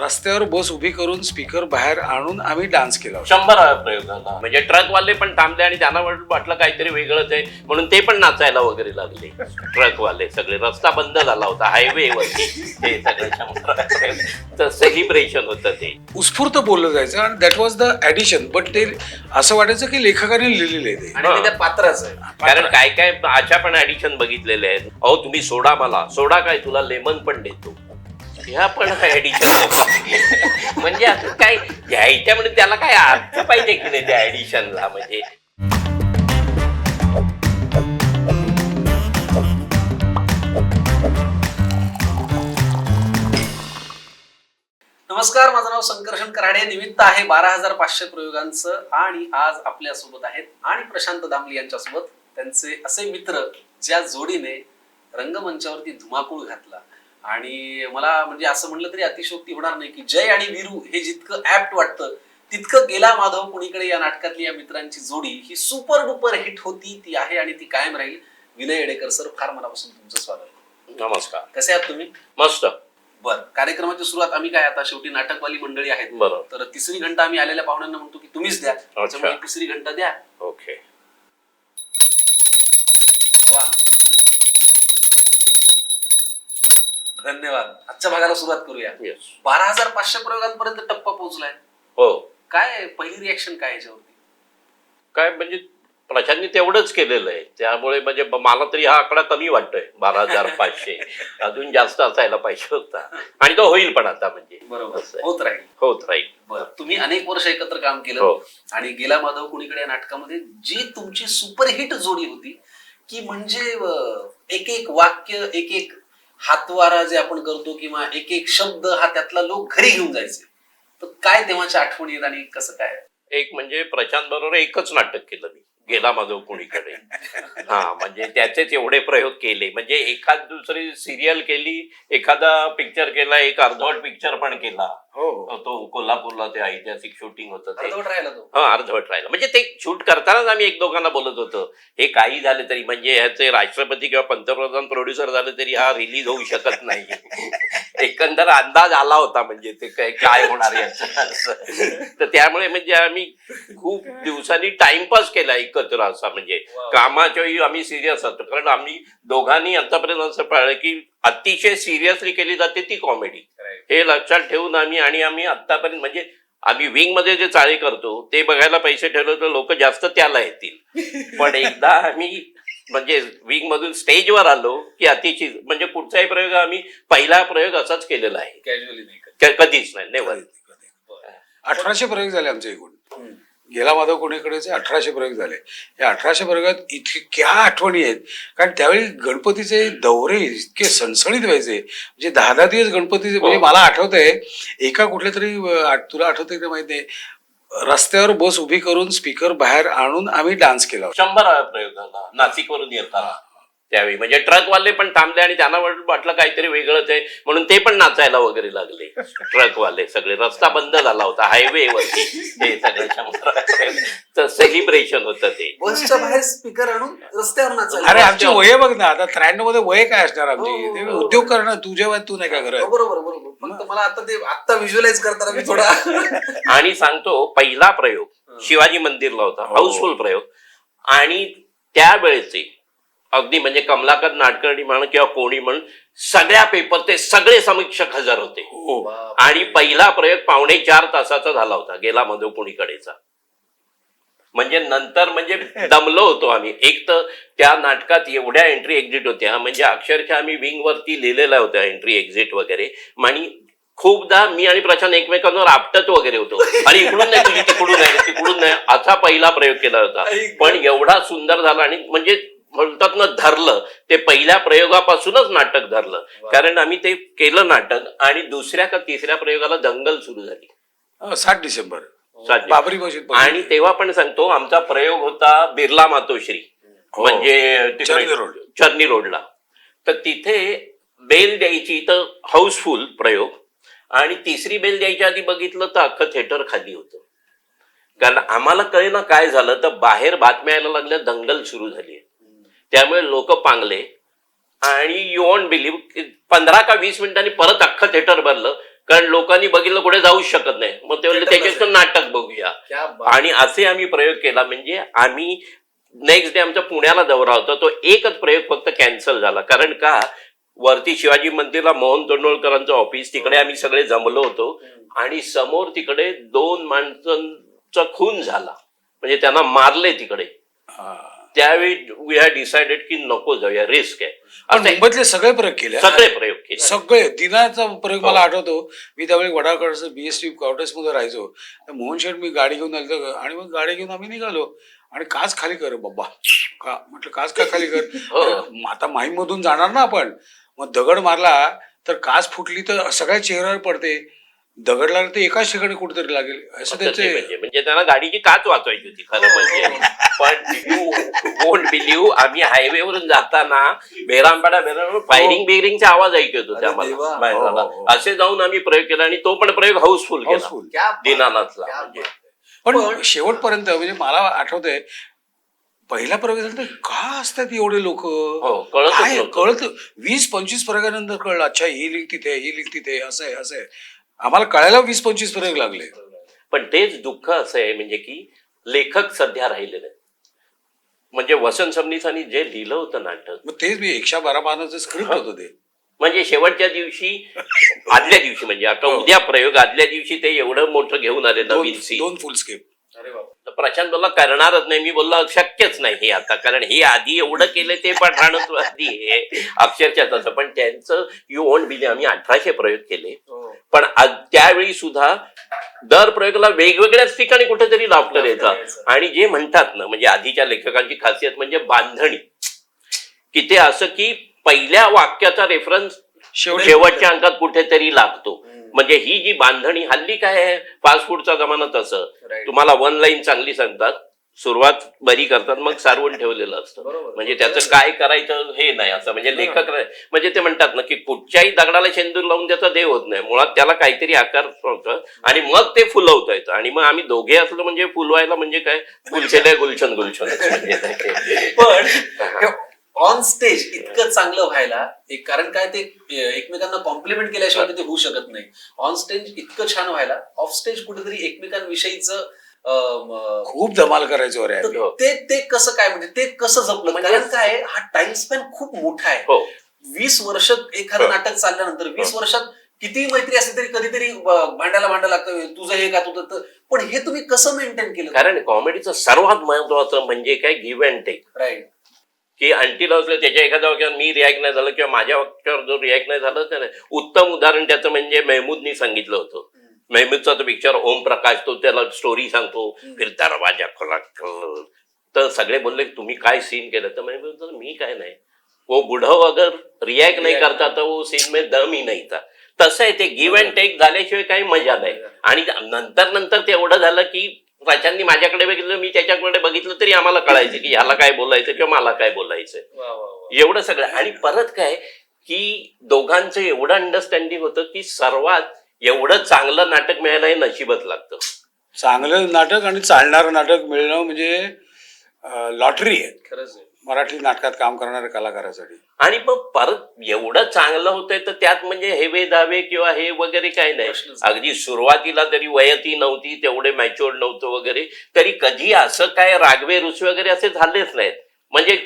रस्त्यावर बस उभी करून स्पीकर बाहेर आणून आम्ही डान्स केला होता. शंभर प्रयोग झाला. म्हणजे ट्रकवाले पण थांबले आणि त्यांना वाट- वाटलं काहीतरी वेगळंच आहे म्हणून ते पण नाचायला वगैरे लागले. ट्रकवाले सगळे. रस्ता बंद झाला होता हायवे वरती. ते सगळे शंभर. तर सेलिब्रेशन होतं ते. उत्स्फूर्त बोललं जायचं आणि that was the addition but ते असं वाटायचं की लेखकाने लिहिलेलं आहे ते. आणि ते त्या पात्राचं आहे. कारण काय काय अशा पण ऍडिशन बघितलेले आहेत. अहो तुम्ही सोडा मला. सोडा काय? तुला लेमन पण देतो. ह्या पण ऍडिशन म्हणजे असं काय घ्यायच्या म्हणजे त्याला काय अर्थ पाहिजे की नाही त्या ऍडिशनला म्हणजे नमस्कार माझं नाव संकर्षण कराडे. निमित्त आहे बारा हजार पाचशे प्रयोगांचं आणि आज आपल्यासोबत आहेत आणि प्रशांत दामली यांच्यासोबत त्यांचे असे मित्र ज्या जोडीने रंगमंचावरती धुमाकूळ घातला. आणि मला म्हणजे असं म्हणलं तरी अतिशोक्ती होणार नाही की जय आणि वीरू हे जितकं ऍप्ट वाटतं तितकं गेला माधव कुणीकडे या नाटकातली या मित्रांची जोडी. ही सुपर डुपर हिट होती ती आहे आणि ती कायम राहील. विनय येडेकर सर फार मनापासून तुमचं स्वागत. नमस्कार. कसे आहात तुम्ही? मस्त. बर कार्यक्रमाची सुरुवात आम्ही काय आता शेवटी नाटकवाली मंडळी आहेत. तर तिसरी घंटा आम्ही आलेल्या पाहुण्यांना म्हणतो की तुम्हीच द्या. त्याच्यामुळे तिसरी घंटा द्या. ओके वा धन्यवाद. आजच्या भागाला सुरुवात करूया. बारा हजार पाचशे प्रयोगांपर्यंत टप्पा पोहोचलाय. हो. काय पहिली रिॲक्शन काय याच्यावरती? काय म्हणजे प्रशांतनी तेवढंच केलेलं आहे. त्यामुळे म्हणजे ब- मला तरी हा आकडा कमी वाटतोय. बारा हजार पाचशे अजून जास्त असायला पाहिजे होता. आणि तो होईल पण आता म्हणजे. बरोबर. असं आहे. होत राहील. होत राहील. बरं. तुम्ही अनेक वर्ष एकत्र काम हो. केलं आणि गेला माधव कुणीकडे या नाटकामध्ये? जी तुमची सुपरहिट जोडी होती की म्हणजे अं, एक एक वाक्य एक एक हातवारा जे आपण करतो किंवा एक एक शब्द हा त्यातला लोक घरी घेऊन जायचे. तर काय तेव्हाच्या आठवणी आणि कसं काय? एक म्हणजे प्रशांत बरोबर एकच नाटक केलं मी. गेला माधव कुणीकडे. हा म्हणजे त्याचेच एवढे प्रयोग केले. म्हणजे एखाद दुसरी सिरियल केली एखादा पिक्चर केला एक अर्धवट पिक्चर पण केला. हो. तो कोल्हापूरला ते ऐतिहासिक शूटिंग होतं ते. अर्धवट राहिला तो. हा अर्धवट राहिलं. म्हणजे ते शूट करतानाच आम्ही एक दोघांना बोलत होतो. हे काही झालं तरी म्हणजे ह्याचे राष्ट्रपती किंवा पंतप्रधान प्रोड्युसर झाले तरी हा रिलीज होऊ शकत नाही. एकंदर अंदाज आला होता म्हणजे ते काय काय होणार याचं. तर त्यामुळे म्हणजे आम्ही खूप दिवसांनी टाइमपास केला. एकत्र असा म्हणजे. कामाच्या वेळी आम्ही सिरियस असतो. कारण आम्ही दोघांनी आतापर्यंत असं पाहिलं की अतिशय सिरियसली केली जाते ती कॉमेडी हे लक्षात ठेवून आम्ही आणि आम्ही आतापर्यंत म्हणजे आम्ही विंगमध्ये जे चाळे करतो ते बघायला पैसे ठेवले तर लोक जास्त त्याला येतील. पण एकदा आम्ही म्हणजे विंग मधून स्टेजवर आलो की अतिशय म्हणजे कुठचाही प्रयोग आम्ही पहिला प्रयोग असाच केलेला आहे. कॅज्युअली नाही क- कधीच नाही नेवर अठराशे प्रयोग झाले आमच्या एकूण. गेला माधव कोणीकडेचे अठराशे प्रयोग झाले. या अठराशे प्रयोगात इतक्या आठवणी आहेत. कारण त्यावेळी गणपतीचे दौरे इतके सणसणीत व्हायचे. म्हणजे दहा दहा दिवस गणपतीचे म्हणजे मला आठवतंय एका कुठल्या तरी तुला आठवतंय का माहिती नाही रस्त्यावर बस उभी करून स्पीकर बाहेर आणून आम्ही डान्स केला शंभर प्रयोग झाला. नाशिकवरून येताना. त्यावेळी. म्हणजे ट्रकवाले पण थांबले आणि त्यांना वाट- वाटलं काहीतरी वेगळंच आहे. म्हणून ते पण नाचायला वगैरे लागले. ट्रकवाले सगळे. रस्ता बंद झाला होता. हायवे वरती. ते सगळे शंभर वेळा प्रयोग. तर सेलिब्रेशन होतं ते. बसच्या बाहेर स्पीकर आणून रस्त्यावर नाचायला अरे आमची वय बघ ना. आता त्र्याण्णवमध्ये वय काय असणार हो, हो, आमची ते हो. उद्योग करणं तुझ्या वयात तू नाही का हो, करत? बरोबर बरोबर. फक्त मला आता ते आता व्हिज्युअलाइज करताना मी थोडा आणि सांगतो पहिला प्रयोग शिवाजी मंदिरला होता. हो. हाऊसफुल प्रयोग. आणि त्यावेळेचे अगदी म्हणजे कमलाकर नाडकर्णी म्हणून किंवा कोणी म्हणून सगळ्या पेपरचे सगळे समीक्षक हजर होते. हो. आणि पहिला प्रयोग पावणे चार तासाचा झाला होता गेला मधो कुणीकडेचा म्हणजे नंतर म्हणजे दमलो होतो आम्ही. एक तर त्या नाटकात एवढ्या एंट्री एक्झिट होत्या. म्हणजे अक्षरशः आम्ही विंग वरती लिहिलेल्या होत्या एंट्री एक्झिट वगैरे. आणि खूपदा मी आणि प्रशांत एकमेकांवर आपटत वगैरे होतो. आणि इकडून नाही तुझी तिकडून नाही तिकडून नाही. असा पहिला प्रयोग केला होता. पण एवढा सुंदर झाला आणि म्हणजे म्हणतात ना धरलं. ते पहिल्या प्रयोगापासूनच नाटक धरलं. कारण आम्ही ते केलं नाटक आणि दुसऱ्या का तिसऱ्या प्रयोगाला दंगल सुरू झाली. सात डिसेंबर. बाबरी मशीद आणि तेव्हा पण सांगतो आमचा प्रयोग होता बिर्ला मातोश्री. हो. म्हणजे चर्नी रोड. चर्नी रोडला. तर तिथे बेल द्यायची तर हाऊसफुल प्रयोग. आणि तिसरी बेल द्यायच्या आधी बघितलं तर अख्खं थिएटर खाली होतं. कारण आम्हाला कळेना काय झालं तर बाहेर बातम्या यायला लागल्या दंगल सुरू झाली. त्यामुळे लोक पांगले. आणि यू वॉन्ट बिलीव्ह पंधरा का वीस मिनिटांनी परत अख्खं थिएटर भरलं कारण लोकांनी बघितलं कुठे जाऊच शकत नाही. मग ते म्हणले Theater त्याच्यात नाटक बघूया. आणि असे आम्ही प्रयोग केला म्हणजे आम्ही नेक्स्ट डे आमचा पुण्याला दौरा होता तो एकच प्रयोग फक्त कॅन्सल झाला. कारण का? वरती शिवाजी मंदिरला मोहन तोंडोळकरांचं ऑफिस तिकडे आम्ही सगळे जमलो होतो. आणि समोर तिकडे दोन माणसांचा खून झाला. म्हणजे त्यांना मारले तिकडे. त्यावेळी वी हॅड डिसाइडेड की नको जाऊया रिस्क आहे. पण मुंबईतले सगळे प्रयोग केले सगळे प्रयोग केले. सगळे दिनाचा प्रयोग हो. मला आठवतो. मी त्यावेळी वडाकडचं बीएसटी क्वार्टर्समध्ये राहायचो. तर मोहन शेठ मी गाडी घेऊन आलो आणि मग गाडी घेऊन आम्ही निघालो. आणि काच खाली कर बाबा. का म्हटलं काच का खाली कर? हो. आता माहीम मधून जाणार ना आपण. मग दगड मारला तर काच फुटली तर सगळ्या चेहऱ्यावर पडते. दगड लागला तर एकाच ठिकाणी कुठेतरी लागेल असं असं ते त्याचे म्हणजे म्हणजे त्यांना गाडीची काच वाचवायची होती खरं म्हणजे पण वोंट बिलीव्ह आम्ही हायवेवरून जाताना बेरामपाडा बेराम फायरिंग बिरिंगचा आवाज ऐकत होतो अरे आम्हाला देवा. बाहेरला. हो, हो, हो. असे जाऊन आम्ही प्रयोग केला आणि तो पण प्रयोग हाऊसफुल केला हाऊसफुल क्या बात. दीनानाथला क्या म्हणजे. बात. पण शेवटपर्यंत म्हणजे मला आठवतंय पहिला प्रयोग झाला तर का असतात एवढे लोक हो, कळतच नव्हतं. कळत वीस पंचवीस प्रयोगानंतर कळलं अच्छा ही लिंक तिथे ही लिंक तिथे असं आहे असं आहे आम्हाला कळायला वीस पंचवीस प्रयोग लागले. पण तेच दुःख असं आहे म्हणजे की लेखक सध्या राहिले नाही म्हणजे वसंत सबनीसांनी जे लिहिलं होतं नाटक मग तेच मी एकशे बारा पानाचं स्क्रिप्ट होतं ते. म्हणजे शेवटच्या दिवशी आदल्या दिवशी म्हणजे आता उद्या प्रयोग आदल्या दिवशी ते एवढं मोठं घेऊन आले नवीन सीन दोन फुल स्केप अरे बाप तर प्रशांत बोलला करणारच नाही. मी बोललो शक्यच नाही हे आता कारण हे आधी एवढं केलं ते पण राहणं आधी हे. अक्षरशः तसं. पण त्यांचं यू वॉन्ट बिली आम्ही अठराशे प्रयोग केले. हो. पण त्यावेळी सुद्धा दर प्रयोगाला वेगवेगळ्याच ठिकाणी कुठेतरी लाफ्टर यायचा. आणि जे म्हणतात ना म्हणजे आधीच्या लेखकांची खासियत म्हणजे बांधणी. की ते असं की पहिल्या वाक्याचा रेफरन्स शेवटी शेवटच्या अंकात. कुठेतरी लागतो. म्हणजे ही जी बांधणी हल्ली काय आहे? फास्ट फूडचा जमाना तसं. तुम्हाला वन लाईन चांगली सांगतात. सुरुवात बरी करतात मग सारवून ठेवलेलं असतं. म्हणजे त्याचं काय करायचं हे नाही असं. म्हणजे लेखक. म्हणजे ते म्हणतात ना की कुठच्याही दगडाला शेंदूर लावून त्याचा देव होत नाही. मुळात त्याला काहीतरी आकार होतं आणि मग ते फुलवता येतं. आणि मग आम्ही दोघे असलो म्हणजे फुलवायला म्हणजे काय? फुलशेले गुलशन गुलशन पण ऑन स्टेज इतकं चांगलं व्हायला एक कारण काय ते एकमेकांना कॉम्प्लिमेंट केल्याशिवाय ते होऊ शकत नाही. ऑन स्टेज इतकं छान व्हायला ऑफ स्टेज कुठेतरी एकमेकांविषयीच खूप धमाल करायचो रे आम्ही. ते ते कसं काय म्हणजे ते कसं जपलं? म्हणजे- कारण काय हा टाइम स्पॅन खूप मोठा आहे. हो. वीस वर्ष एखादं हो. नाटक चालल्यानंतर वीस वर्षात कितीही मैत्री असली तरी कधीतरी भांडायला भांडायला लागतं तुझं हे का तुझं तर पण हे तुम्ही कसं मेंटेन केलं? कारण कॉमेडीचं सर्वात महत्वाचं म्हणजे काय गिव्ह अँड टेक राईट की अंटी लावलं त्याच्या एखाद्या वाक्यावर मी रिॲक्ट नाही झालं किंवा माझ्या वाक्यावर जो रिॲक्ट नाही झालं त्याने उत्तम उदाहरण त्याचं म्हणजे मेहमूदनी सांगितलं होतं. मेहमूदचा तो पिक्चर ओम प्रकाश तो त्याला स्टोरी सांगतो फिरता रवाजा खोला तर सगळे बोलले तुम्ही काय सीन केलं? तर मेहमूद मी काय नाही. वो बुढव अगर रिॲक्ट नाही करता तर वो सीन में दम ही नाही था तसं आहे ते गिव्ह अँड टेक झाल्याशिवाय काही मजा नाही. आणि नंतर नंतर ते एवढं झालं की राजांनी माझ्याकडे बघितलं मी त्याच्याकडे बघितलं तरी आम्हाला कळायचं की ह्याला काय बोलायचं किंवा मला काय बोलायचं. एवढं सगळं. आणि परत काय की दोघांचं एवढं अंडरस्टँडिंग होतं की सर्वात एवढं चांगलं नाटक मिळायला हे नशीबच लागतं. चांगलं नाटक आणि चालणारं नाटक मिळणं म्हणजे लॉटरी आहे. खरंच मराठी नाटकात काम करणाऱ्या कलाकारासाठी. आणि मग परत एवढं चांगलं होतंय तर त्यात म्हणजे हेवे दावे किंवा हे वगैरे काय नाही. अगदी सुरुवातीला तरी वयती नव्हती तेवढे मॅच्युअर्ड नव्हतं वगैरे तरी कधी असं काय रागवे रुसवे वगैरे असे झालेच नाहीत. म्हणजे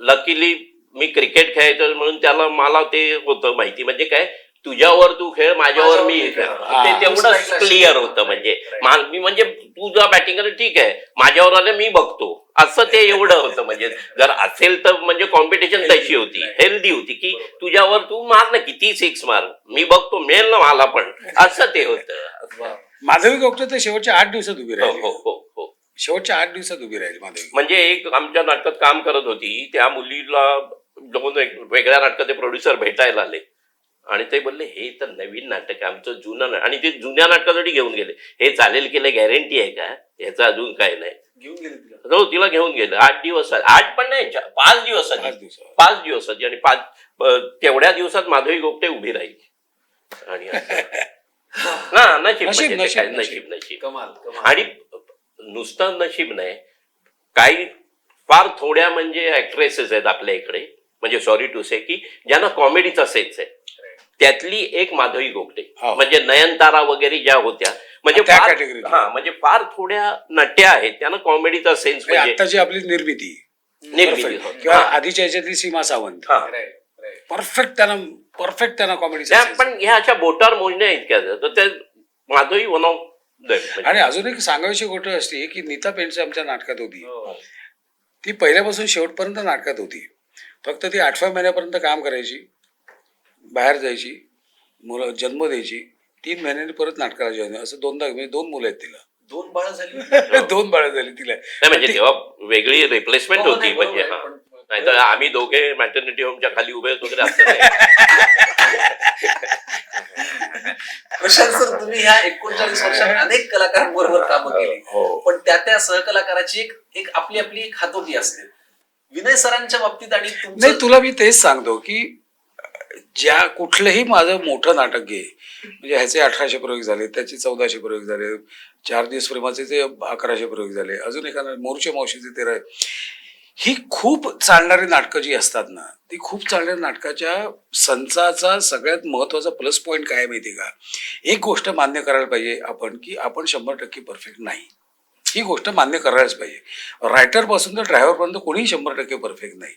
लकीली मी क्रिकेट खेळायचो म्हणून त्याला मला ते होतं माहिती. म्हणजे काय तुझ्यावर तू खेळ माझ्यावर मी खेळ. हा. ते तेवढं क्लिअर होतं म्हणजे. मा- मी म्हणजे तू जेव्हा बॅटिंग कर ठीक आहे. माझ्यावर आलं मी बघतो. असं ते एवढं होतं म्हणजे. जर असेल तर म्हणजे कॉम्पिटिशन तशी होती. हेल्दी होती की तुझ्यावर तू मार ना किती सिक्स मार. मी बघतो मेल ना मला पण. असं ते होतं. माधवी गोपटे तर शेवटच्या आठ दिवसात उभी हो राहिली. हो हो हो. शेवटच्या आठ दिवसात उभी राहिली माधवी. म्हणजे एक आमच्या नाटकात काम करत होती. त्या मुलीला दोन वेगळ्या नाटकाचे प्रोड्युसर भेटायला आले. आणि ते बोलले हे तर नवीन नाटक आहे आमचं जुनं ना-" आणि ते जुन्या नाटकासाठी घेऊन गेले. हे चालेल केलं गॅरंटी आहे का? याचं अजून काय नाही. घेऊन गेले तिला. हो तिला घेऊन गेलं. आठ दिवस आठ पण नाही पाच दिवस पाच दिवस. आणि पाच तेवढ्या दिवसात माधवी गोपटे उभी राहिली. आणि. ना नशीब नशीब, म्हणजे नशीब, नशीब नशीब आणि नुसतं नशीब नाही काही फार थोड्या म्हणजे ऍक्ट्रेसेस आहेत आपल्या इकडे. म्हणजे सॉरी टू से की ज्यांना कॉमेडीचा सेन्स आहे. त्यातली एक माधवी गोगटे हो. म्हणजे नयनतारा वगैरे ज्या होत्या म्हणजे त्या फार- हा म्हणजे फार थोड्या नट्या आहेत त्यांना कॉमेडीचा सेन्स म्हणजे म्हणजे आपली निर्मिती निर्मिती. होती. किंवा हा. आधीच्या याच्यातली सीमा सावंत हा. परफेक्ट त्यांना परफेक्ट त्यांना कॉमेडी त्या पण ह्या अशा बोटावर मोजण्या इतक्या. तर ते माधवी वन ऑफ आणि अजून एक सांगायची गोष्ट असते की नीता पेंडस आमच्या नाटकात होती हो. ती पहिल्यापासून शेवटपर्यंत नाटकात होती फक्त ती आठव्या महिन्यापर्यंत काम करायची बाहेर जायची मुलं जन्म द्यायची तीन महिन्यांनी परत नाटकाला जॉईन असं दोनदा म्हणजे दोन मुलं आहेत तिला. दोन बाळ झाली दोन बाळं झाली तिला. नाही म्हणजे तेव्हा वेगळी रिप्लेसमेंट हो, होती म्हणजे हा. नाही तर आम्ही दोघे मॅटर्निटी होमच्या खाली उभे वगैरे. प्रशांत सर तुम्ही ह्या एकोणचाळीस वर्षात अनेक कलाकारांबरोबर कामं केली. हो पण त्या त्या सहकलाकाराची एक एक आपली आपली एक हातोटी असते. विनय सरांच्या बाबतीत आणि नाही तुला मी तेच सांगतो की ज्या कुठलंही माझं मोठं नाटक घे म्हणजे ह्याचे अठराशे प्रयोग झाले त्याचे चौदाशे प्रयोग झाले चार दिवस प्रेमाचे ते अकराशे प्रयोग झाले अजून एखादा मोरचे मावशीचे तेरा. ही खूप चालणारी नाटकं जी असतात ना ती खूप चालणाऱ्या नाटकाच्या संचाचा सगळ्यात महत्त्वाचा प्लस पॉईंट काय आहे माहिती का? एक गोष्ट मान्य करायला पाहिजे आपण की आपण शंभर टक्के परफेक्ट नाही. ही गोष्ट मान्य करायलाच पाहिजे. रायटरपासून तर ड्रायव्हरपर्यंत कोणीही शंभर टक्के परफेक्ट नाही.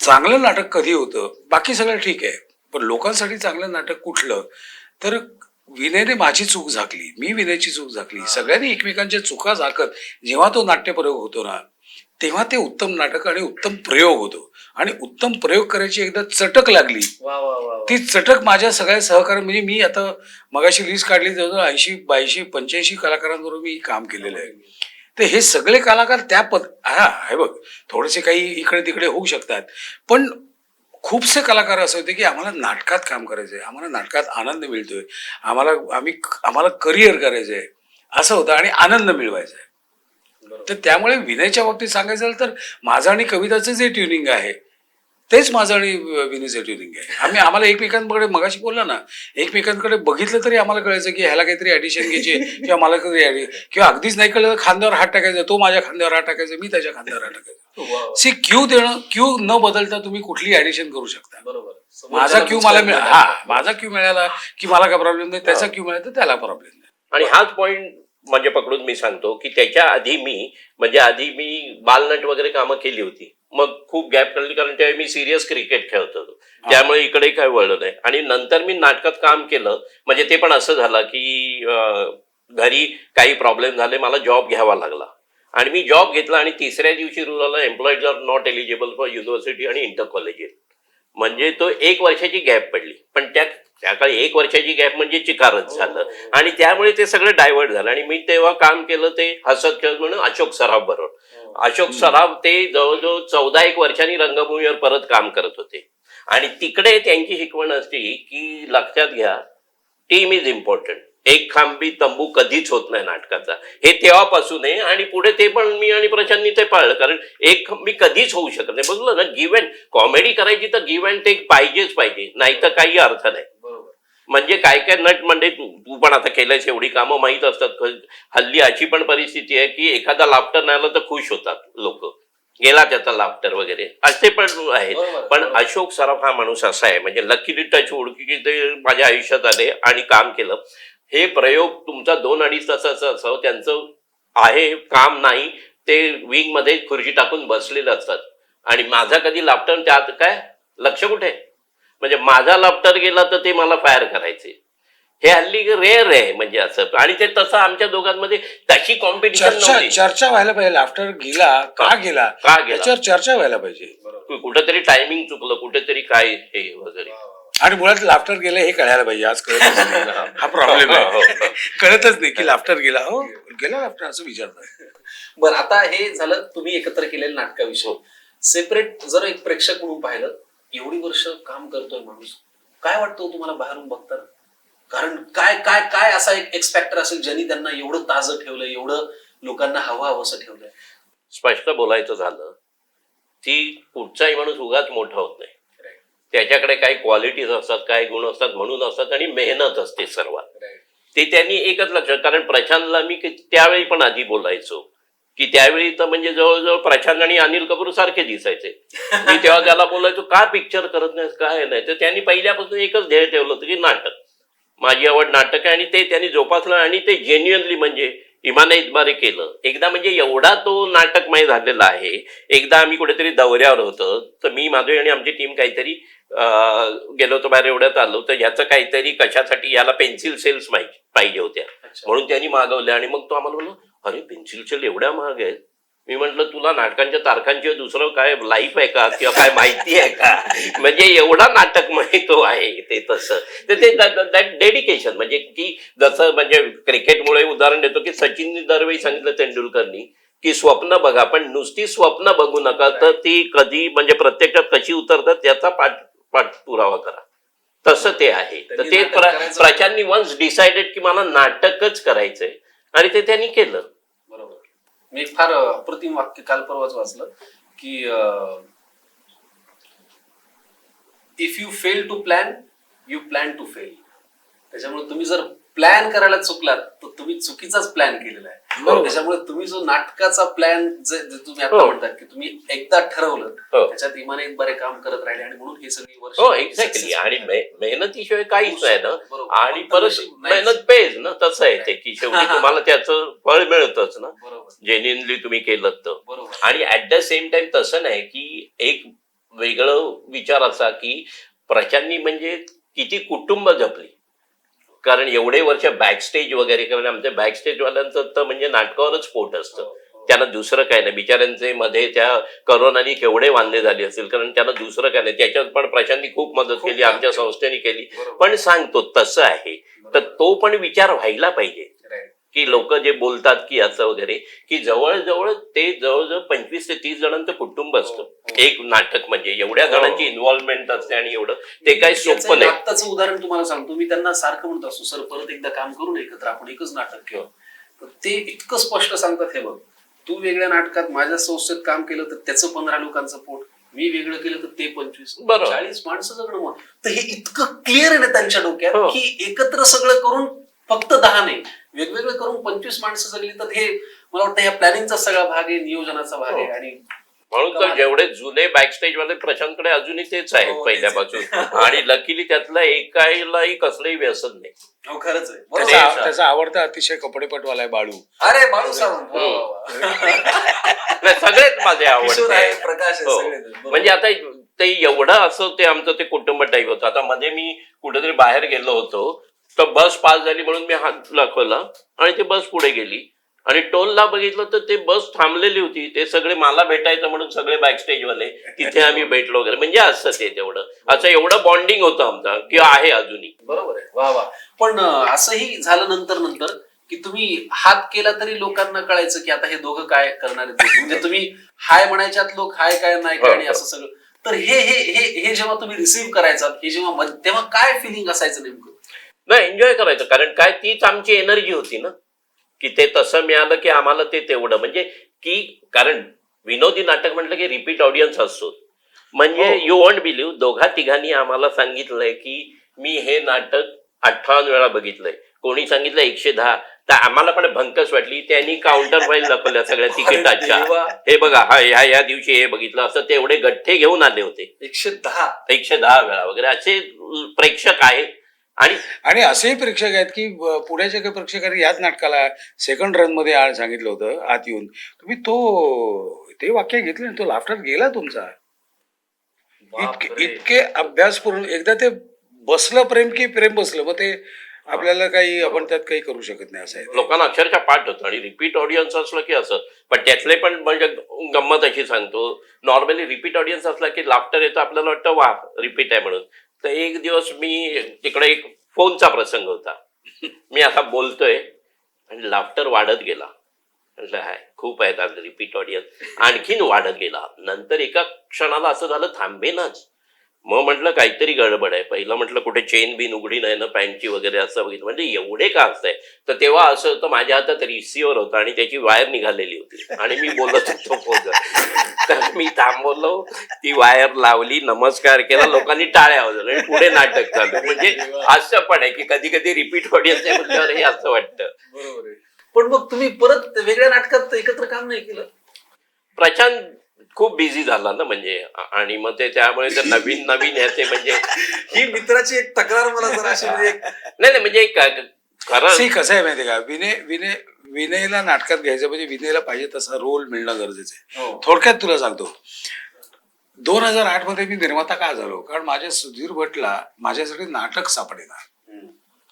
चांगलं नाटक कधी होतं? बाकी सगळं ठीक आहे. पण लोकांसाठी चांगलं नाटक कुठलं? तर विनयने माझी चूक झाकली. मी विनयची चूक झाकली. सगळ्यांनी एकमेकांच्या चुका झाकत जेव्हा तो नाट्यप्रयोग होतो ना तेव्हा ते उत्तम नाटक आणि उत्तम प्रयोग होतो. आणि उत्तम प्रयोग करायची एकदा चटक लागली. ती चटक माझ्या सगळ्या सहकारी म्हणजे मी आता मगाशी लिस्ट काढली जवळजवळ ऐंशी बाऐंशी पंच्याऐंशी कलाकारांबरोबर मी काम केलेलं आहे. तर हे सगळे कलाकार त्या पद हा हे बघ थोडेसे काही इकडे तिकडे होऊ शकतात. पण खूपसे कलाकार असे होते की आम्हाला नाटकात काम करायचं आहे आम्हाला नाटकात आनंद मिळतोय आम्हाला आम्ही आम्हाला करिअर करायचं आहे असं होतं आणि आनंद मिळवायचा आहे. तर त्यामुळे विनयच्या बाबतीत सांगायचं झालं तर माझं आणि कविताचं जे ट्युनिंग आहे तेच माझं आणि विनयचं ट्युनिंग आहे आम्ही आम्हाला एकमेकांकडे मगाशी बोलला ना एकमेकांकडे बघितलं तरी आम्हाला कळायचं की ह्याला काहीतरी ऍडिशन घ्यायची किंवा मला काहीतरी किंवा अगदीच नाही कळलं तर खांद्यावर हात टाकायचा तो माझ्या खांद्यावर हात टाकायचा मी त्याच्या खांद्यावर हात टाकायचा. सी क्यू देणं क्यू न बदलता तुम्ही कुठली ऍडिशन करू शकता. बरोबर. माझा क्यू मला मिळा हा माझा क्यू मिळाला की मला काय प्रॉब्लेम नाही त्याचा क्यू मिळाला तर त्याला प्रॉब्लेम नाही. आणि हाच पॉइंट म्हणजे पकडून मी सांगतो की त्याच्या आधी मी म्हणजे आधी मी बालनट वगैरे कामं केली होती. मग खूप गॅप काढली कारण त्यावेळी मी सिरियस क्रिकेट खेळत होतो. त्यामुळे इकडे काय वळलं नाही. आणि नंतर मी नाटकात काम केलं. म्हणजे ते पण असं झालं की घरी काही प्रॉब्लेम झाले मला जॉब घ्यावा लागला. आणि मी जॉब घेतला आणि तिसऱ्या दिवशी रूल आला employees are not eligible for university आणि इंटर कॉलेज म्हणजे तो एक वर्षाची गॅप पडली. पण त्या त्या काळी एक वर्षाची गॅप म्हणजे चिकारच झालं. आणि त्यामुळे ते सगळं डायव्हर्ट झालं. आणि मी तेव्हा काम केलं ते हसत खेळत म्हणून अशोक सराफ बरोबर. अशोक सराफ ते जवळजवळ चौदा एक वर्षांनी रंगभूमीवर परत काम करत होते. आणि तिकडे त्यांची शिकवण असते की लक्षात घ्या टीम इज इम्पॉर्टंट एक खांबी तंबू कधीच होत नाही नाटकाचा. हे तेव्हापासून आहे आणि पुढे ते पण मी आणि प्रशांतनी ते पाळलं. कारण एक खांबी कधीच होऊ शकत नाही. बघलं ना गिव्ह अँड कॉमेडी करायची तर गिव्ह अँड टेक पाहिजेच पाहिजे. नाही तर काही अर्थ नाही. म्हणजे काय काय नट म्हणजे तू पण आता केलंयस एवढी कामं माहीत असतात. हल्ली अशी पण परिस्थिती आहे की एखादा लाफ्टर नाही आला तर खुश होतात लोक. गेला त्याचा लाफ्टर वगैरे. असे पण आहेत. पण. अशोक सराफ हा माणूस असा आहे. म्हणजे लकीली टच उडकी की ते माझ्या आयुष्यात आले आणि काम केलं. हे प्रयोग तुमचा दोन अडीच तासाचा असावं. त्यांचं आहे काम नाही. ते विंगमध्ये खुर्ची टाकून बसलेले असतात. आणि माझा कधी लाफ्टर त्यात काय? लक्ष कुठे? म्हणजे माझा लाफ्टर गेला तर ते मला फायर करायचे. हे हल्ली रेअर आहे म्हणजे असं. आणि ते तसं आमच्या दोघांमध्ये तशी कॉम्पिटिशन चर्चा व्हायला पाहिजे. लाफ्टर गेला का गेला? का गेला? चर्चा व्हायला पाहिजे. कुठेतरी टायमिंग चुकलं कुठेतरी काय हे वगैरे. आणि मुळात लाफ्टर गेलं हे कळायला पाहिजे. आज कळतच नाही. हा. प्रॉब्लेम हो, हो, आहे कळतच नाही की लाफ्टर गेला. हो गेला लाफ्टर असं विचारतात बरं आता हे झालं तुम्ही एकत्र केलेलं नाटकाविषयी. सेपरेट जर एक प्रेक्षक म्हणून पाहिलं एवढी वर्ष काम करतोय माणूस. काय वाटतं हो तुम्हाला बाहेरून बघताना? कारण काय काय काय असा एक एक्सपॅक्टर असेल ज्यांनी त्यांना एवढं ताजं ठेवलं एवढं लोकांना हवं हवंसं ठेवलंय? स्पष्ट बोलायचं झालं ती कुठचाही माणूस उगाच मोठा होत नाही. त्याच्याकडे काही क्वालिटीज असतात काही गुण असतात म्हणून असतात आणि मेहनत असते सर्वात. ते त्यांनी एकच लक्षात कारण प्रशांतला मी त्यावेळी पण आधी बोलायचो. की त्यावेळी तर म्हणजे जवळजवळ प्रशांत आणि अनिल कपूर सारखे दिसायचे. मी तेव्हा त्याला बोलायचो का पिक्चर करत नाही काय नाही? तर त्यांनी पहिल्यापासून एकच ध्येय ठेवलं होतं की नाटक. माझी आवड नाटक आहे आणि ते त्यांनी जोपासलं आणि ते जेन्युअनली म्हणजे इमाना इतबारे केलं. एकदा म्हणजे एवढा तो नाटकमय झालेला आहे एकदा आम्ही कुठेतरी दौऱ्यावर होतो तर मी माधवी आणि आमची टीम काहीतरी गेलो होतो बाहेर एवढ्यात आलो तर ह्याचं काहीतरी कशासाठी याला पेन्सिल सेल्स पाहिजे पाहिजे होत्या. म्हणून त्यांनी मागवल्या आणि मग तो आम्हाला म्हणलो अरे पेन्सिल सेल एवढ्या महाग आहेत. मी म्हंटल तुला नाटकांच्या तारखांचे दुसरं काय लाईफ आहे का? किंवा काय माहिती आहे का? म्हणजे एवढा नाटक तो आहे ते तसं. तर ते दॅट डेडिकेशन म्हणजे की जसं म्हणजे क्रिकेटमुळे उदाहरण देतो की सचिननी दरवेळी सांगितलं तेंडुलकरनी की स्वप्न बघा पण नुसती स्वप्न बघू नका तर ती कधी म्हणजे प्रत्यक्षात कशी उतरतात त्याचा पाठ पाठपुरावा करा. तसं ते आहे. तर ते नाटक प्र- करायचं. प्रशांतनी वन्स डिसाइडेड की मला नाटकच करायचंय. आणि ते त्यांनी केलं. बरोबर. मी एक फार अप्रतिम वाक्य काल परवाच वाचलं की if you fail to plan you plan to fail त्याच्यामुळे तुम्ही जर प्लॅन करायला चुकलात तर तुम्ही चुकीचाच प्लॅन केलेला आहे. त्याच्यामुळे तुम्ही जो नाटकाचा प्लॅन जे जे तुम्ही आता हो. म्हणतात की तुम्ही एकदा ठरवलं हो. त्याच्यात इमाने बरे काम करत राहिले आणि म्हणून हे सगळी वर्ष हो एक्झॅक्टली आणि. मे- मेहनतीशिवाय काहीच नाही ना बरोबर. आणि परत नाहीच. मेहनत पेज ना तसं आहे ते की शेवटी तुम्हाला त्याचं फळ मिळतच ना बरोबर जेन्युनली तुम्ही केलं तर बरोबर आणि ऍट द सेम टाइम तसं नाही की एक वेगळं विचार असा की प्रशांतनी म्हणजे किती कुटुंब जपली कारण एवढे वर्ष बॅकस्टेज वगैरे कारण आमच्या बॅकस्टेज वाल्यांचं तर म्हणजे नाटकावरच पोट असतं हो, हो. त्यांना दुसरं काय नाही बिचाऱ्यांचे मध्ये त्या करोनानी केवढे वांदे झाले असतील कारण त्यांना दुसरं काय नाही त्याच्यात पण प्रशांतनी खूप मदत केली आमच्या. संस्थेने केली. पण सांगतो तसं आहे तर तो पण विचार व्हायला पाहिजे. की लोक जे बोलतात की असं वगैरे की जवळजवळ ते जवळजवळ पंचवीस ते तीस जणांचं कुटुंब असतं हो. एक नाटक म्हणजे एवढ्या हो. जणांची इन्व्हॉल्वमेंट असते आणि एवढं ते काही याचं सोपं नाही आत्ताचं उदाहरण तुम्हाला सांगतो मी त्यांना सारखं म्हणतो असतो सर परत एकदा काम करू नये एकत्र आपण एकच नाटक घेऊ तर ते इतकं स्पष्ट सांगतात हे बघ तू वेगळ्या नाटकात माझ्या संस्थेत काम केलं तर त्याचं पंधरा लोकांचं पोट मी वेगळं केलं तर ते पंचवीस. चाळीस माणसं जगणं मग तर हे इतकं क्लिअर आहे ना त्यांच्या डोक्यात हो. की एकत्र सगळं करून फक्त दहा नाही. वेगवेगळं करून पंचवीस माणसं जगली तर हे मला वाटतं ह्या प्लॅनिंगचा सगळा भाग आहे नियोजनाचा भाग आहे हो. आणि म्हणून तर. जेवढे जुने बॅकस्टेज वाले प्रशांतकडे अजूनही तेच आहेत हो, पहिल्यापासून. आणि लकीली त्यातलं एकालाही कसलंही व्यसन नाही. हो खरंच आहे. त्याचा- बरोबर. त्याचा त्याचा आवडता अतिशय कपडेपटवाला आहे बाळू. अरे बाळू सगळेच माझे किशोर आहे आवडते प्रकाश आहे. म्हणजे आता ते एवढं असं ते आमचं ते कुटुंब टाईप होतं. आता मध्ये मी कुठेतरी बाहेर गेलो होतो. तर बस पास झाली म्हणून मी हात दाखवला आणि ती बस पुढे गेली. आणि टोलला बघितलं तर ते बस थांबलेली होती. ते सगळे मला भेटायचं म्हणून सगळे बॅकस्टेज वाले तिथे आम्ही भेटलो वगैरे. म्हणजे असं ते तेवढं. असं एवढं बॉन्डिंग होतं आमचं की आहे अजूनही. बरोबर आहे. वा वा. पण असंही झालं नंतर नंतर की तुम्ही हात केला तरी लोकांना कळायचं की आता हे दोघं काय करणार आहेत? म्हणजे तुम्ही हाय म्हणायच्यात लोक हाय काय नाही काय आणि असं सगळं. तर हे हे हे जेव्हा तुम्ही रिसीव्ह करायचा हे जेव्हा तेव्हा काय फिलिंग असायचं नेमकं? नाही एन्जॉय करायचं. कारण काय तीच आमची एनर्जी होती ना. की ते तसं मिळालं की आम्हाला ते तेवढं. म्हणजे की कारण विनोदी नाटक म्हटलं की रिपीट ऑडियन्स असतो. म्हणजे. यू वॉन्ट बिलीव्ह दोघा तिघांनी आम्हाला सांगितलंय की मी हे नाटक अठ्ठावन्न वेळा बघितलंय. कोणी सांगितलं एकशे दहा. तर आम्हाला पण भंकस वाटली. त्यांनी काउंटर फाईल दाखवल्या सगळ्या तिकिटाच्या. हे बघा हा ह्या ह्या दिवशी हे बघितलं. असं ते एवढे गठ्ठे घेऊन आले होते. एकशे दहा. एकशे दहा वेळा वगैरे. असे प्रेक्षक आहेत. आणि आणि असेही प्रेक्षक आहेत की पुण्याच्या काही प्रेक्षकांनी याच नाटकाला सेकंड रनमध्ये आ- सांगितलं होतं आत येऊन. तुम्ही तो ते वाक्य घेतले तो लाफ्टर गेला तुमचा. इतके. इतके अभ्यासपूर्ण एकदा ते बसलं प्रेम की प्रेम बसलं मग ते आपल्याला काही आपण त्यात काही करू शकत नाही असं. लोकांना अक्षरशः पाठ होतं. आणि रिपीट ऑडियन्स असलं की असं. पण त्यातले पण म्हणजे गंमत अशी सांगतो. नॉर्मली रिपीट ऑडियन्स असला की लाफ्टर येतं आपल्याला वाटतं वा रिपीट आहे म्हणून. तर एक दिवस मी तिकडे एक फोनचा प्रसंग होता. मी आता बोलतोय आणि लाफ्टर वाढत गेला. म्हटलं हाय खूप आहेत आज रिपीट ऑडियन्स आणखीन वाढत गेला. नंतर एका क्षणाला असं झालं थांबेनाच. मग म्हटलं काहीतरी गडबड आहे. पहिलं म्हटलं कुठे चेन बिन उघडी नाही ना पॅन्टची वगैरे असं बघितलं. म्हणजे एवढे का असतंय तर तेव्हा असं होतं माझ्या हातात रिसिव्हर होता आणि त्याची वायर निघालेली होती. आणि मी बोलत होतो फोनवर तर मी थांबवलो. ती वायर लावली नमस्कार केला. लोकांनी टाळ्या वाजवल्या. आणि पुढे नाटक चालू. म्हणजे असं पण आहे की कधी कधी रिपीट ऑडियन्स आहे म्हटल्यावर हे असं वाटतं. बरोबर आहे. पण मग तुम्ही परत वेगळ्या नाटकात एकत्र काम नाही केलं? प्रशांत खूप बिझी झाला ना म्हणजे. आणि मग ते त्यामुळे ते नवीन नवीन ह्याचे म्हणजे ही मित्राची एक तक्रार मला जराशी म्हणजे एक- नाही नाही म्हणजे क- खरं सी कसं आहे माहिती का? विनय विनय विनयला नाटकात घ्यायचं म्हणजे विनयला पाहिजे तसा रोल मिळणं गरजेचं आहे. हो. थोडक्यात तुला सांगतो. दोन हजार आठमध्ये मी निर्माता का झालो? कारण माझ्या सुधीर भटला माझ्यासाठी नाटक सापडेना.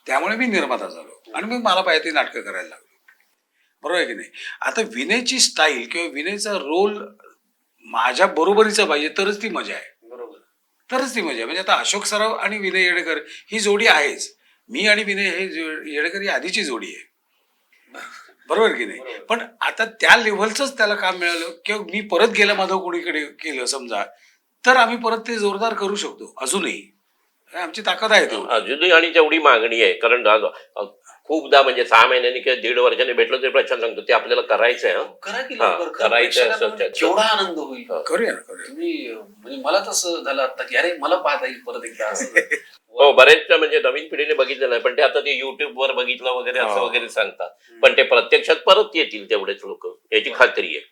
त्यामुळे मी निर्माता झालो. आणि मग मला पाहिजे ती नाटकं करायला लागलो. बरोबर आहे की नाही? आता विनयची स्टाईल किंवा विनयचा रोल माझ्या बरोबरीचा पाहिजे तरच ती मजा आहे. बरोबर. तरच ती मजा आहे. म्हणजे आता अशोक सराव आणि विनय येडेकर ही जोडी आहेच. मी आणि विनय हे येडेकर ही आधीची जोडी आहे. बरोबर की नाही. पण आता त्या लेव्हलच त्याला काम मिळालं किंवा मी परत गेला माधव कोणीकडे केलं समजा तर आम्ही परत ते जोरदार करू शकतो अजूनही. आमची ताकद आहे अजूनही आणि तेवढी मागणी आहे. कारण खूपदा म्हणजे सहा महिन्यांनी किंवा दीड वर्षांनी भेटलं तरी प्रशांत सांगतो ते आपल्याला करायचं आहे हं. करा की हा, लवकर खरं करायचं. केवढा आनंद होईल. करूया तुम्ही म्हणजे मला तसं झालं आता की अरे मला पाहता येईल परत एकदा हो बरेच म्हणजे नवीन पिढीने बघितलं नाही पण ते आता ते युट्यूब वर बघितलं वगैरे असं हो. वगैरे सांगतात. पण ते प्रत्यक्षात परत येतील तेवढेच लोक याची खात्री आहे.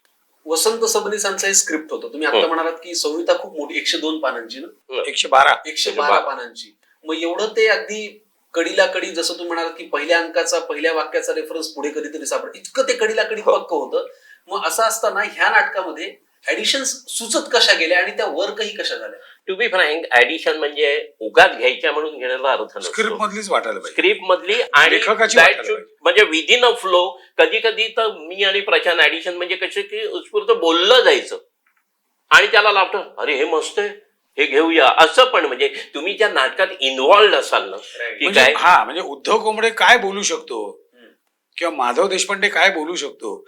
वसंत सबनीसांचं हे स्क्रिप्ट होतं. तुम्ही आता हो. म्हणालात की संहिता खूप मोठी एकशे दोन पानांची ना? एकशे बारा. एकशे बारा. पानांची. मग एवढं ते अगदी कडीला कडी जसं तुम्ही म्हणाल की पहिल्या अंकाचा पहिल्या वाक्याचा रेफरन्स पुढे कधीतरी सापड. इतकं ते कडीला कडी हो. पक्क होतं. मग असं असताना ह्या नाटकामध्ये ऍडिशन सुचत कशा गेल्या आणि त्या वर्कही कशा झाल्या? टू बी फ्रँक ऍडिशन म्हणजे उगाच घ्यायच्या म्हणून घेण्याला अर्थ स्क्रिप्ट मधलीच वाटायला स्क्रिप्ट मधली आणि. म्हणजे विदिन अ फ्लो कधी कधी तर मी आणि प्रशांत ऍडिशन म्हणजे कसे की उत्स्फूर्त बोललं जायचं. आणि त्याला लावतं अरे हे मस्त आहे. हे घेऊया. असं पण म्हणजे तुम्ही त्या नाटकात इन्व्हॉल्ड असाल ना की म्हणजे काय? हा म्हणजे उद्धव कोंबडे काय बोलू शकतो? किंवा माधव देशपांडे काय बोलू शकतो?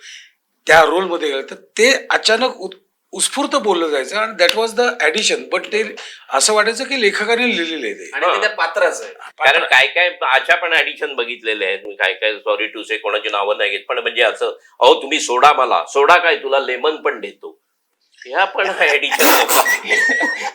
त्या रोलमध्ये गेलं तर ते अचानक उत- उत्स्फूर्त बोललं जायचं आणि दॅट वॉज द ऍडिशन पण ते असं वाटायचं की लेखकाने लिहिलेलं आहे ते. आणि ते त्या पात्राचं आहे. कारण काय काय अशा पण ऍडिशन बघितलेले आहेत. मी काय काय सॉरी टू से कोणाची नावं नाही घेत. पण म्हणजे असं अहो तुम्ही सोडा मला. सोडा काय? तुला लेमन पण देतो. ह्या पण ऍडिशन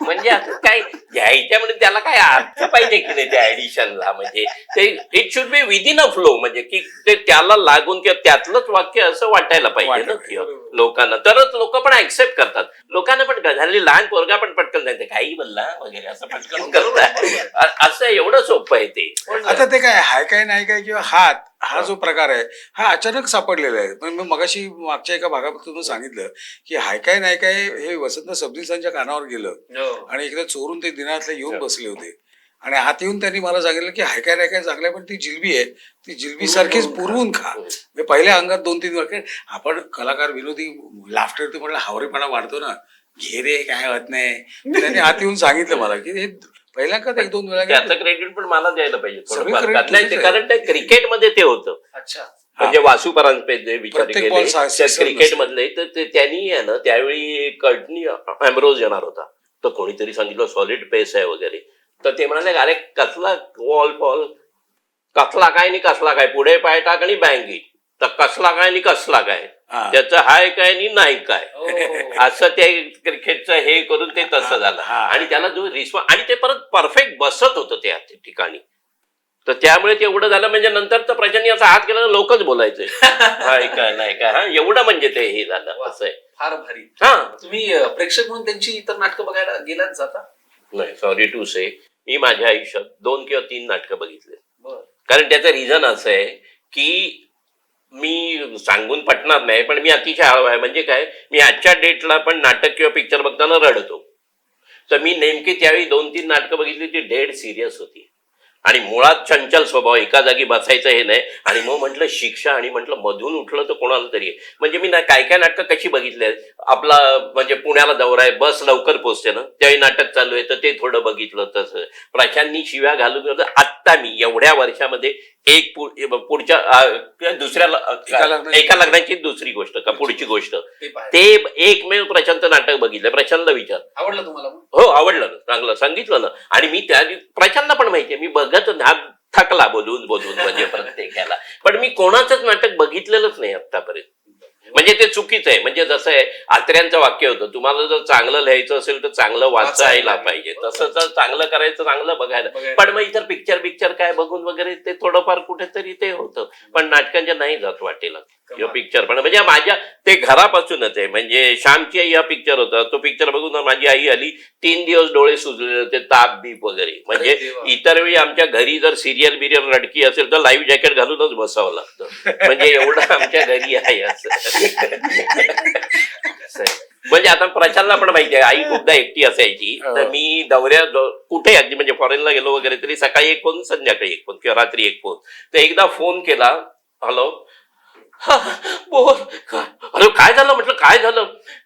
म्हणजे असं काय घ्यायच्या म्हणजे त्याला काय अर्थ पाहिजे की नाही त्या ऍडिशनला म्हणजे ते it should be within a flow म्हणजे की ते त्याला लागून किंवा त्यातलंच वाक्य असं वाटायला पाहिजे ना लोकांना. तरच लोक पण ऍक्सेप्ट करतात. लोकांना पण झाली लहान पोरगा पण पटकन जायचं काही बोलला? वगैरे असं पटकन अ- असं एवढं सोपं आहे ते. आता ते काय हाय काय नाही काय किंवा हात हा जो प्रकार आहे हा अचानक सापडलेला आहे. पण मी मगाशी मागच्या एका भागातून सांगितलं की हाय काय नाही काय हे वसंत सबनीसांच्या कानावर गेलं हो. आणि एकदा चोरून ते दिनातले येऊन बसले होते. आणि आत येऊन त्यांनी मला सांगितलं की हाय काय नाही काय चांगलं आहे, पण ती जिलबी आहे. ती जिलबी सारखीच पुरवून खा. मी पहिल्या अंगात दोन तीन वाक्य आपण कलाकार विनोदी लाफ्टर ते म्हटलं हावरेपणा वाढतो ना. घे रे काय होत नाही. त्यांनी आत येऊन सांगितलं मला की हे पहिल्या अंकात एक दोन वेळा त्याचं. क्रेडिट पण मला द्यायला पाहिजे. कारण ते- क्रिकेटमध्ये ते होतं. अच्छा. म्हणजे वासू परांजपे जे विचार प्रत्येक गेले ball सा- त्या sixer क्रिकेट मधले तर ते- त्यांनी आहे ना त्यावेळी कटनी अँब्रोज येणार होता. तर कोणीतरी सांगितलं सॉलिड पेस आहे वगैरे. तर ते म्हणाले अरे कसला वॉल फॉल कसला काय आणि कसला काय? पुढे पाय टाक आणि बँगी तर कसला काय आणि कसला काय? हा. त्याचं हाय काय आणि नाही काय? हो. असं ते क्रिकेटचं हे करून ते तसं झालं. आणि त्याला जो रिस्पॉन्स आणि ते परत परफेक्ट बसत होतं त्या ठिकाणी. तर त्यामुळे ते एवढं झालं म्हणजे नंतर तर प्रजानी असा हात केला लोकच बोलायचे. हाय काय नाही काय हा एवढं म्हणजे ते हे झालं असं आहे. फार भारी. हा. तुम्ही प्रेक्षक म्हणून त्यांची इतर नाटकं बघायला गेलात जाता? नाही सॉरी टू से मी माझ्या आयुष्यात दोन किंवा तीन नाटकं बघितले. कारण त्याचं रिझन असं आहे की मी सांगून पटणार नाही पण मी अतिशय हळवा आहे. म्हणजे काय? मी आजच्या डेटला पण नाटक किंवा पिक्चर बघताना रडतो. तर मी नेमकी त्यावेळी दोन तीन नाटकं बघितली ती डेड सिरियस होती. आणि मुळात चंचल स्वभाव एका जागी बसायचं हे नाही. आणि मग म्हटलं शिक्षा आणि म्हटलं मधून उठलं तर कोणाला तरी. म्हणजे मी ना काय काय नाटकं कशी बघितली आपला म्हणजे पुण्याला दौरा आहे बस लवकर पोचते ना. त्यावेळी नाटक चालू आहे तर ते थोडं बघितलं तसं. प्राशांनी शिव्या घालून आत्ता मी एवढ्या वर्षामध्ये एक पुढच्या दुसऱ्या एका लग्नाची- दुसरी गोष्ट का पुढची गोष्ट. ते एकमेव प्रशांत नाटक बघितलं प्रशांतला विचार. आवडलं तुम्हाला? हो आवडलं ना चांगलं सांगितलं ना. आणि मी त्या प्रशांतला पण माहितीये मी बघत थकला बोलून बोलून म्हणजे प्रत्येकाला. पण मी कोणाचंच नाटक बघितलेलंच नाही आतापर्यंत म्हणजे ते चुकीचं आहे. म्हणजे जसं आहे आत्र्यांचं वाक्य होतं तुम्हाला जर चांगलं लिहायचं असेल तर चांगलं वाचायला पाहिजे. तसं जर चांगलं करायचं चांगलं बघायला. पण मग इतर पिक्चर पिक्चर काय बघून वगैरे ते थोडंफार कुठेतरी ते होतं. पण नाटकांच्या नाही जात वाटेला. किंवा पिक्चर पण. म्हणजे माझ्या ते घरापासूनच आहे. म्हणजे श्यामची आई हा पिक्चर होता. तो पिक्चर बघून माझी आई आली तीन दिवस डोळे सुजलेले होते ताप बीप वगैरे. म्हणजे. इतर वेळी आमच्या घरी जर सिरियल बिरियल रडकी असेल तर लाईव्ह जॅकेट घालूनच बसावं लागतं. म्हणजे एवढं आमच्या घरी आहे असं. म्हणजे आता प्रशांतला पण माहिती आहे आई खूपदा एकटी असायची. तर मी दौऱ्या कुठे अगदी म्हणजे फॉरेनला गेलो वगैरे तरी सकाळी एक फोन संध्याकाळी एक फोन किंवा रात्री एक फोन. तर एकदा फोन केला हॅलो बोल अरे काय झालं म्हटलं? काय झालं?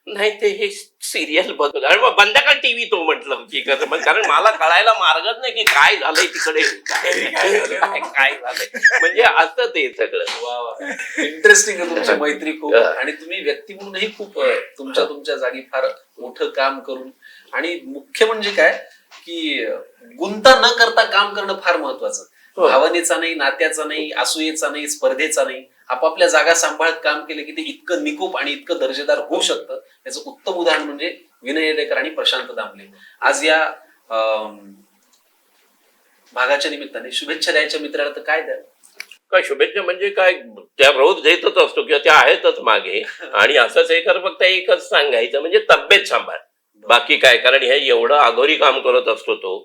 नाही ते हे सिरियल बघत अरे बंद कर टीव्ही तो म्हटलं. की कारण मला कळायला मार्गच नाही की काय झालंय तिकडे. काय काय झालंय? म्हणजे असं ते सगळं. इंटरेस्टिंग आहे तुमची मैत्री खूप. आणि तुम्ही व्यक्ती म्हणूनही खूप तुमच्या तुमच्या जागी फार मोठं काम करून आणि मुख्य म्हणजे काय? की गुंता न करता काम करणं फार महत्वाचं. भावनेचा नाही नात्याचा नाही असूयेचा नाही स्पर्धेचा नाही. आपापल्या जागा सांभाळत काम केलं की ते इतकं निकूप आणि इतकं दर्जेदार होऊ शकतं. याचं उत्तम उदाहरण म्हणजे विनय येडेकर आणि प्रशांत दामले. आज या भागाच्या निमित्ताने शुभेच्छा द्यायच्या मित्राला तर काय द्या काय शुभेच्छा म्हणजे काय? त्या रोज देतच असतो किंवा त्या आहेतच मागे. आणि असंच हे कर फक्त एकच सांगायचं म्हणजे तब्येत सांभाळ. बाकी काय? कारण हे एवढं अघोरी काम करत असतो तो.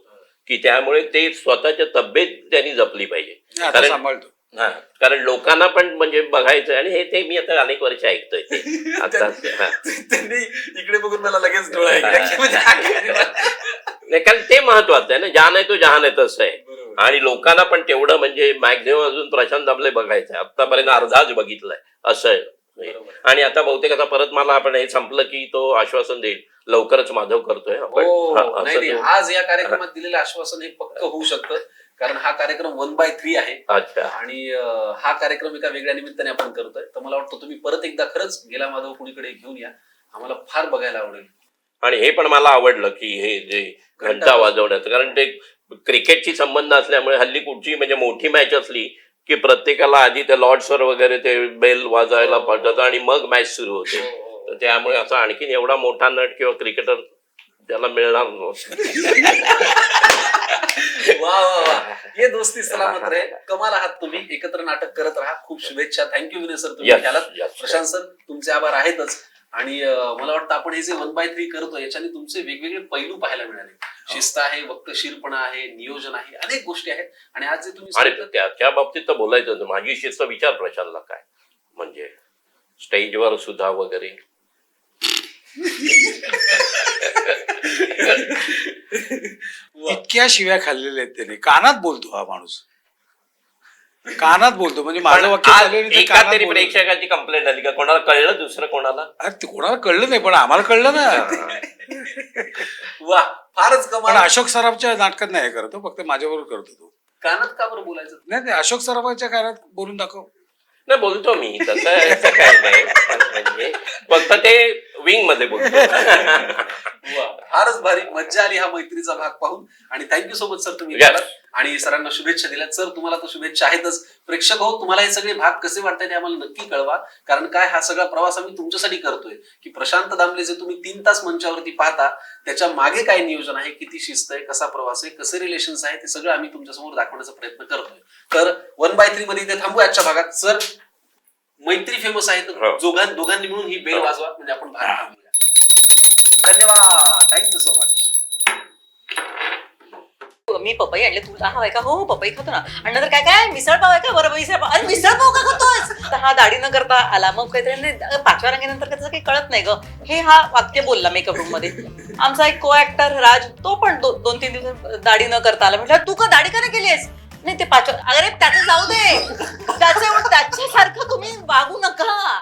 की त्यामुळे ते स्वतःच्या तब्येत त्यांनी जपली पाहिजे. कारण हा कारण लोकांना पण म्हणजे बघायचं आणि हे ते मी आता अनेक वर्ष ऐकतोय. ते आता. त्यांनी इकडे बघून मला लगेच डोळा? नाही कारण ते महत्वाचं आहे ना. जहान आहे तो जहान आहे तसं आहे. आणि लोकांना पण तेवढं म्हणजे मॅक्झिमम अजून प्रशांत दामले बघायचंय आतापर्यंत अर्धाच बघितलाय. असं आहे. आणि आता बहुतेक आता परत मला आपण हे संपलं की तो आश्वासन देईल. लवकरच माधव करतोय आपण हो आज या कार्यक्रमात दिलेलं आश्वासन हे पक्क होऊ शकतं कारण हा कार्यक्रम वन बाय थ्री आहे. अच्छा. आणि हा कार्यक्रम एका वेगळ्या निमित्ताने आपण करतोय. तर मला वाटतं तुम्ही परत एकदा खरंच गेला माधव कुणीकडे घेऊन या. आम्हाला फार बघायला आवडेल. आणि हे पण मला आवडलं की हे जे घंटा वाजवण्याचं कारण ते क्रिकेटची संबंध असल्यामुळे हल्ली कुठची म्हणजे मोठी मॅच असली की प्रत्येकाला आधी त्या लॉर्ड्सवर वगैरे ते बेल वाजवायला पडतात आणि मग मॅच सुरू होते. हो, तर त्यामुळे असं आणखीन एवढा मोठा नट किंवा क्रिकेटर त्याला मिळणार नव्हतं. वा वा वा. ये दोस्ती सलामत रे. कमाल आहात तुम्ही. एकत्र नाटक करत राहा. खूप शुभेच्छा. थँक्यू विनय सर तुम्ही Yes, केलात yes. प्रशांत सर तुमचे आभार आहेतच. आणि मला वाटतं आपण हे जे वन बाय थ्री करतो याच्याने तुमचे वेगवेगळे पैलू पाहायला मिळाले. शिस्त आहे वक्तशीरपणा आहे नियोजन आहे अनेक गोष्टी आहेत. आणि आज जे तुम्ही सांगितलं त्या त्या बाबतीत तर बोलायचं होतं. माझी शिस्त विचार प्रशांतला काय? म्हणजे स्टेजवर सुद्धा वगैरे. इतक्या शिव्या खाल्लेल्या आहेत त्याने. कानात बोलतो हा माणूस. कानात बोलतो म्हणजे माझं वाक्य आज चालू आहे आणि ते एका कानात तरी बोलतो. प्रेक्षकाची कंप्लेंट आली का? कोणाला कळलं दुसरं कोणाला? अरे ते कोणाला कळलं नाही पण आम्हाला कळलं ना. वा फारच पण कमाल अशोक सराफच्या नाटकात नाही हे करतो फक्त माझ्याबरोबर करतो तो. कानात का बरं बोलायचं? नाही नाही अशोक सराफाच्या कानात बोलून दाखव. नाही बोलतो मी तसं काय नाही. म्हणजे फक्त ते विंगमध्ये बोलतो. फारच भारी. मज्जा आली हा मैत्रीचा भाग पाहून. आणि थँक्यू सो मच सर तुम्ही. आणि सरांना शुभेच्छा दिल्यात. सर तुम्हाला तर शुभेच्छा आहेतच. प्रेक्षक हो तुम्हाला हे सगळे भाग कसे वाटतात हे आम्हाला नक्की कळवा. कारण काय हा सगळा प्रवास आम्ही तुमच्यासाठी करतोय. की प्रशांत दामले जे तुम्ही तीन तास मंचावरती पाहता त्याच्यामागे काय नियोजन आहे किती शिस्त आहे कसा प्रवास आहे कसे रिलेशन्स आहे ते सगळं आम्ही तुमच्यासमोर दाखवण्याचा प्रयत्न करतोय. तर वन बाय थ्री मध्ये इथे थांबू आजच्या भागात. सर मैत्री फेमस आहे तर हो. दोघां दोघांनी मिळून ही बेल हो. वाजवा म्हणजे आपण थांबूया. धन्यवाद. थँक्यू सो मच मी पपई आणले तुला हवाय का? हो पपई खातो ना. आणि नंतर काय काय? मिसळ पाव आहे का? बरं मिसळ पाव अरे मिसळ पाव का खातोस? तर हा दाढी न करता आला. मग काहीतरी नाही, पाचव्या रंगानंतर त्याचं काही कळत नाही ग. हे हा वाक्य बोलला मेकअप रूममध्ये. आमचा एक को ऍक्टर राज तो पण दो, दोन तीन दिवस दाढी न करता आला. म्हटलं तू का दाढी का नाही केलीस नाही ते पाचव अरे त्याच जाऊ दे त्याचं त्याच्यासारखं तुम्ही वागू नका